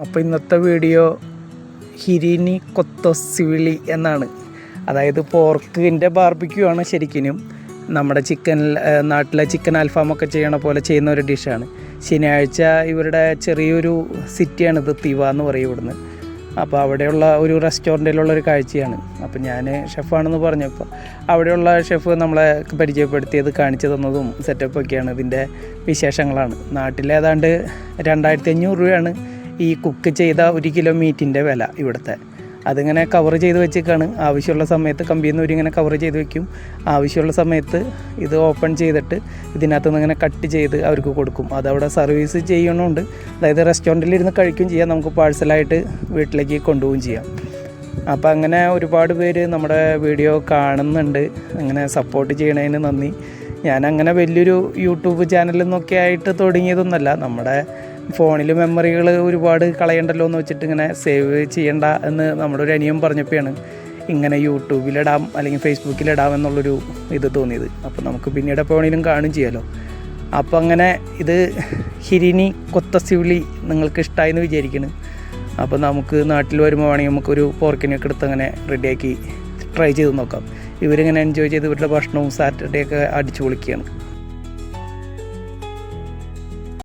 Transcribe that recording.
അപ്പോൾ ഇന്നത്തെ വീഡിയോ ഹിരിനി കൊത്തൊസിവിളി എന്നാണ്. അതായത് പോർക്കിന്റെ ബാർബിക്യൂ ആണ് ശരിക്കും നമ്മുടെ ചിക്കൻ നാട്ടിലെ ചിക്കൻ അൽഫാമൊക്കെ ചെയ്യണ പോലെ ചെയ്യുന്ന ഒരു ഡിഷാണ് ശനിയാഴ്ച ഇവരുടെ ചെറിയൊരു സിറ്റിയാണിത് തിവ എന്ന് പറയും ഇവിടുന്ന്. അപ്പോൾ അവിടെയുള്ള ഒരു റെസ്റ്റോറന്റിലുള്ള ഒരു കാഴ്ചയാണ്. അപ്പോൾ ഞാൻ ഷെഫാണെന്ന് പറഞ്ഞപ്പോൾ അവിടെയുള്ള ഷെഫ് നമ്മളെ പരിചയപ്പെടുത്തിയത് കാണിച്ചു തന്നതും സെറ്റപ്പൊക്കെയാണ് ഇതിന്റെ വിശേഷങ്ങളാണ്. നാട്ടിലേതാണ്ട് രണ്ടായിരത്തി അഞ്ഞൂറ് രൂപയാണ് ഈ കുക്ക് ചെയ്ത ഒരു കിലോ മീറ്റിന്റെ വില ഇവിടുത്തെ. അതിങ്ങനെ കവർ ചെയ്ത് വെച്ചേക്കാണ് ആവശ്യമുള്ള സമയത്ത് കമ്പിയിൽ നിന്ന് ഇങ്ങനെ കവർ ചെയ്ത് വെക്കും. ആവശ്യമുള്ള സമയത്ത് ഇത് ഓപ്പൺ ചെയ്തിട്ട് ഇതിനകത്ത് നിന്ന് ഇങ്ങനെ കട്ട് ചെയ്ത് അവർക്ക് കൊടുക്കും. അതവിടെ സർവീസ് ചെയ്യണമുണ്ട് അതായത് റെസ്റ്റോറന്റിൽ ഇരുന്ന് കഴിക്കുകയും ചെയ്യാം. നമുക്ക് പാഴ്സലായിട്ട് വീട്ടിലേക്ക് കൊണ്ടുപോവുകയും ചെയ്യാം. അപ്പോൾ അങ്ങനെ ഒരുപാട് പേര് നമ്മുടെ വീഡിയോ കാണുന്നുണ്ട്. അങ്ങനെ സപ്പോർട്ട് ചെയ്യണതിന് നന്ദി. ഞാൻ അങ്ങനെ വലിയൊരു യൂട്യൂബ് നിന്നൊക്കെ ആയിട്ട് തുടങ്ങിയതൊന്നുമല്ല. നമ്മുടെ ഫോണിൽ മെമ്മറികൾ ഒരുപാട് കളയണ്ടല്ലോ എന്ന് വെച്ചിട്ട് ഇങ്ങനെ സേവ് ചെയ്യണ്ട എന്ന് നമ്മുടെ ഒരു അനിയം പറഞ്ഞപ്പോഴാണ് ഇങ്ങനെ യൂട്യൂബിലിടാം അല്ലെങ്കിൽ ഫേസ്ബുക്കിലിടാം എന്നുള്ളൊരു ഇത് തോന്നിയത്. അപ്പോൾ നമുക്ക് പിന്നീട് എപ്പോൾ വേണമെങ്കിലും കാണും ചെയ്യാമല്ലോ അപ്പോൾ അങ്ങനെ ഇത് ഹിരിനി കൊത്തസിവിളി നിങ്ങൾക്ക് ഇഷ്ടമായി എന്ന് വിചാരിക്കുന്നു അപ്പോൾ നമുക്ക് നാട്ടിൽ വരുമ്പോൾ വേണമെങ്കിൽ നമുക്കൊരു പോർക്കിനൊക്കെ എടുത്ത് അങ്ങനെ റെഡിയാക്കി ട്രൈ ചെയ്ത് നോക്കാം. ഇവരിങ്ങനെ എൻജോയ് ചെയ്ത് ഇവരുടെ ഭക്ഷണവും സാറ്റർഡേ ഒക്കെ അടിച്ചു പൊളിക്കുകയാണ്.